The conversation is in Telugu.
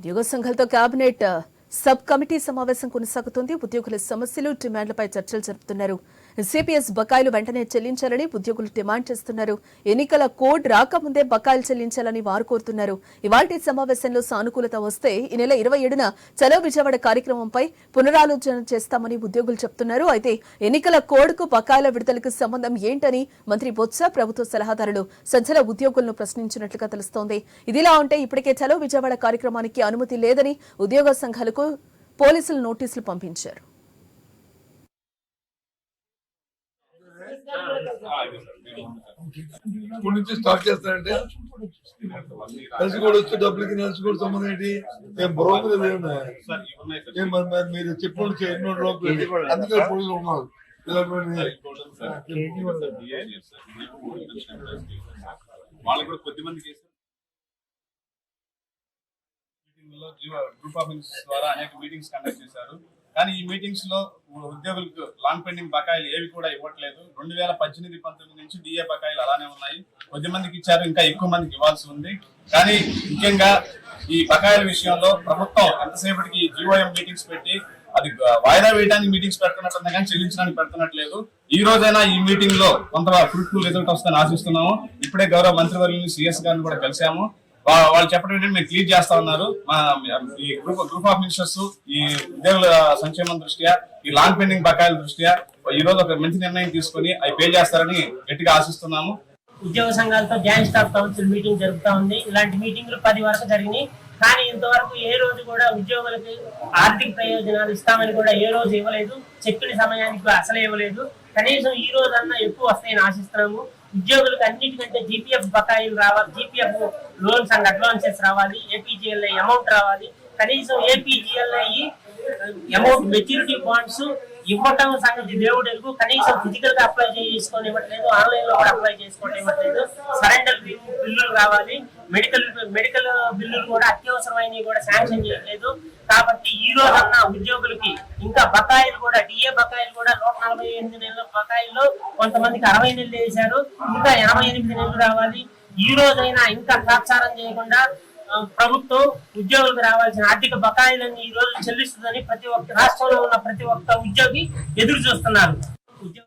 ఉద్యోగ సంఘాలతో కేబినెట్ uh, సబ్ కమిటీ సమావేశం కొనసాగుతోంది. ఉద్యోగుల సమస్యలు డిమాండ్లపై చర్చలు జరుపుతున్నారు. సిపిఎస్ బకాయిలు వెంటనే చెల్లించాలని ఉద్యోగులు డిమాండ్ చేస్తున్నారు. ఎన్నికల కోడ్ రాకముందే బకాయిలు చెల్లించాలని వారు కోరుతున్నారు. ఇవాల్టి సమావేశంలో సానుకూలత వస్తే ఈ నెల ఇరవై ఏడున చలో విజయవాడ కార్యక్రమంపై పునరాలోచన చేస్తామని ఉద్యోగులు చెప్తున్నారు. అయితే ఎన్నికల కోడ్కు బకాయిల విడుదలకు సంబంధం ఏంటని మంత్రి బొత్స ప్రభుత్వ సలహాదారులు సజ్జల ఉద్యోగులను ప్రశ్నించినట్లుగా తెలుస్తోంది. ఇదిలా ఉంటే ఇప్పటికే చలో విజయవాడ కార్యక్రమానికి అనుమతి లేదని ఉద్యోగ సంఘాలకు పోలీసులు నోటీసులు పంపించారు. ఇప్పుడు నుంచి స్టార్ట్ చేస్తారంటే? కలిసి కూడా వచ్చే డబ్బులకి నెలసి కూడా సంబంధం ఏంటి? ఏమున్నాయి ఏం మరి చెప్పండి ఎన్నో లోపల అందుకే పోలీసులు ఉన్నారు. వాళ్ళకి కూడా కొద్ది మంది కేసు మీటింగ్లో గ్రూప్ ఆఫ్ ద్వారా అనేక మీటింగ్స్ కండక్ట్ చేశారు. కానీ ఈ మీటింగ్స్లో ఉద్యోగులకు లాంగ్ పెండింగ్ బకాయిలు ఏవి కూడా ఇవ్వట్లేదు. రెండు వేల పద్దెనిమిది పంతొమ్మిది నుంచి డిఏ బకాయిలు అలానే ఉన్నాయి. కొద్ది మందికి ఇచ్చారు ఇంకా ఎక్కువ మందికి ఇవ్వాల్సి ఉంది. కానీ ముఖ్యంగా ఈ బకాయిల విషయంలో ప్రభుత్వం ఎంతసేపటికి జిఓఎం మీటింగ్స్ పెట్టి అది వాయిదా వేయడానికి మీటింగ్స్ పెడుతున్నట్టుంది కానీ చెల్లించడానికి పెడుతున్నట్లేదు. ఈ రోజైనా ఈ మీటింగ్లో కొంత ఫ్రూట్ఫుల్ రిజల్ట్ వస్తుందని ఆశిస్తున్నాము. ఇప్పుడే గౌరవ మంత్రివర్యులు సిఎస్ గారిని కూడా కలిసాము వాళ్ళు చెప్పడం ఏంటంటే మేము క్లియర్ చేస్తా ఉన్నారు. మా ఈ గ్రూప్ గ్రూప్ ఆఫ్ మినిస్టర్స్ ఈ ఉద్యోగుల సంక్షేమం దృష్ట్యా ఈ లాంగ్ పెండింగ్ బకాయిల దృష్ట్యా ఈ రోజు ఒక మంచి నిర్ణయం తీసుకుని అవి పే చేస్తారని గట్టిగా ఆశిస్తున్నాము. ఉద్యోగ సంఘాలతో జాయింట్ స్టాఫ్ కౌన్సిల్ మీటింగ్ జరుగుతా ఉంది. ఇలాంటి మీటింగ్లు పది వరకు జరిగినాయి. కానీ ఇంతవరకు ఏ రోజు కూడా ఉద్యోగులకు ఆర్థిక ప్రయోజనాలు ఇస్తామని కూడా ఏ రోజు ఇవ్వలేదు. చెప్పిన సమయానికి అసలే ఇవ్వలేదు. కనీసం ఈ రోజన్నా ఎక్కువ వస్తాయని ఆశిస్తున్నాము. ఉద్యోగులకు అన్నిటికంటే జీపీఎఫ్ బకాయిలు రావాలి జీపీఎఫ్ లోన్స్ అండ్ అడ్వాన్సెస్ రావాలి ఏపీజీఎల్ఐ అమౌంట్ రావాలి. కనీసం ఏపీజీఎల్ఐ అమౌంట్ మెచ్యూరిటీ బాండ్స్ ఇవ్వటం సంగతి దేవుడు ఎరుగు కనీసం ఫిజికల్గా అప్లై చేసుకొని ఇవ్వట్లేదు ఆన్లైన్లో కూడా అప్లై చేసుకోవడం ఇవ్వట్లేదు సరెండర్ బిల్లులు రావాలి. మెడికల్ మెడికల్ బిల్లులు కూడా అత్యవసరమైనవి కూడా శాంక్షన్ చేయట్లేదు. కాబట్టి ఈ రోజన్న ఉద్యోగులకి ఇంకా బకాయిలు కూడా బకాయిలు కూడా నూట నలభై ఎనిమిది నెలల బకాయిల్లో కొంతమందికి అరవై నెలలు వేశారు. ఇంకా ఎనభై ఎనిమిది నెలలు రావాలి. ఈ రోజైనా ఇంకా తాత్సారం చేయకుండా ప్రభుత్వం ఉద్యోగులకు రావాల్సిన ఆర్థిక బకాయిలన్నీ ఈ రోజు చెల్లిస్తుందని ప్రతి ఒక్క రాష్ట్రంలో ఉన్న ప్రతి ఒక్క ఉద్యోగి ఎదురు చూస్తున్నారు. ఉద్యోగ